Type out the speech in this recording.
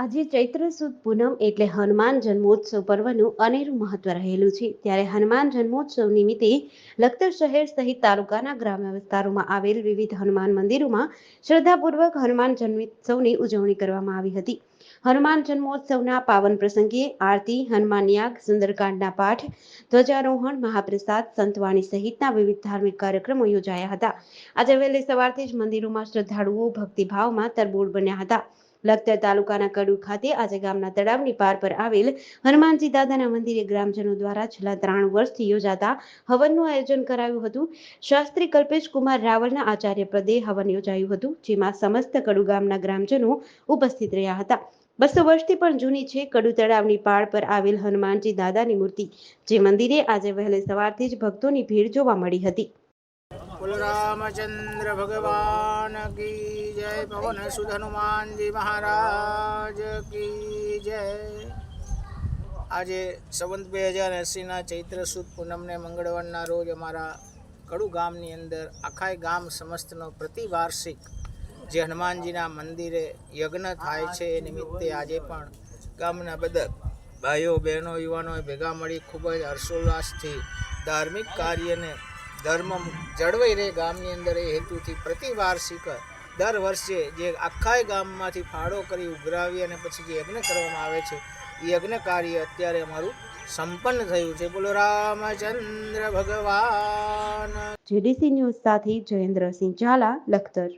આજે ચૈત્ર સુદ પૂનમ એટલે હનુમાન જન્મોત્સવ પર્વનું અનેરું મહત્વ રહેલું છે. ત્યારે હનુમાન જન્મોત્સવ નિમિત્તે લખતર શહેર સહિત તાલુકાના ગ્રામ્ય વિસ્તારોમાં આવેલ વિવિધ હનુમાન મંદિરોમાં શ્રદ્ધાપૂર્વક હનુમાન જન્મોત્સવની ઉજવણી કરવામાં આવી હતી. હનુમાન જન્મોત્સવના પાવન પ્રસંગે આરતી, હનુમાન યાગ, સુંદરકાંડના પાઠ, ધ્વજારોહણ, મહાપ્રસાદ, સંતવાણી સહિતના વિવિધ ધાર્મિક કાર્યક્રમો યોજાયા હતા. આજે વહેલી સવારથી જ મંદિરોમાં શ્રદ્ધાળુઓ ભક્તિભાવમાં તરબોળ બન્યા હતા. લખતર તાલુકાના કડુ ખાતે આજે ગામના તળાવની પાર પર આવેલ હનુમાનજી દાદાના મંદિરે ગ્રામજનો દ્વારા છેલ્લા ત્રણ વર્ષથી યોજાતા હવનનું આયોજન કરાયું હતું. શાસ્ત્રી કલ્પેશ કુમાર રાવલના આચાર્ય પ્રદે હવન યોજાયું હતું, જેમાં સમસ્ત કડુ ગામના ગ્રામજનો ઉપસ્થિત રહ્યા હતા. બસો વર્ષથી પણ જૂની છે કડુ તળાવની પાળ પર આવેલ હનુમાનજી દાદાની મૂર્તિ, જે મંદિરે આજે વહેલી સવારથી જ ભક્તોની ભીડ જોવા મળી હતી. બોલો રામચંદ્ર ભગવાન કી જય પવન સુધ હનુમાનજી મહારાજ કી જય આજે સંવંત બે હજાર એંસીના ચૈત્ર સુદ પૂનમને મંગળવારના રોજ અમારા કડુ ગામની અંદર આખાય ગામ સમસ્તનો પ્રતિવાર્ષિક જે હનુમાનજીના મંદિરે યજ્ઞ થાય છે એ નિમિત્તે આજે પણ ગામના બધા ભાઈઓ, બહેનો, યુવાનોએ ભેગા મળી ખૂબ જ હર્ષોલ્લાસથી ધાર્મિક કાર્યને ધર્મ જળવાઈ રહે ગામની અંદર એ હેતુથી પ્રતિવાર્ષિક દર વર્ષે જે આખાય ગામમાંથી ફાળો કરી ઉઘરાવી અને પછી જે યજ્ઞ કરવામાં આવે છે, એ યજ્ઞ કાર્ય અત્યારે અમારું સંપન્ન થયું છે. બોલો, રામચંદ્ર ભગવાન. જેડીસી ન્યૂઝ સાથે જયેન્દ્રસિંહ ઝાલા, લખતર.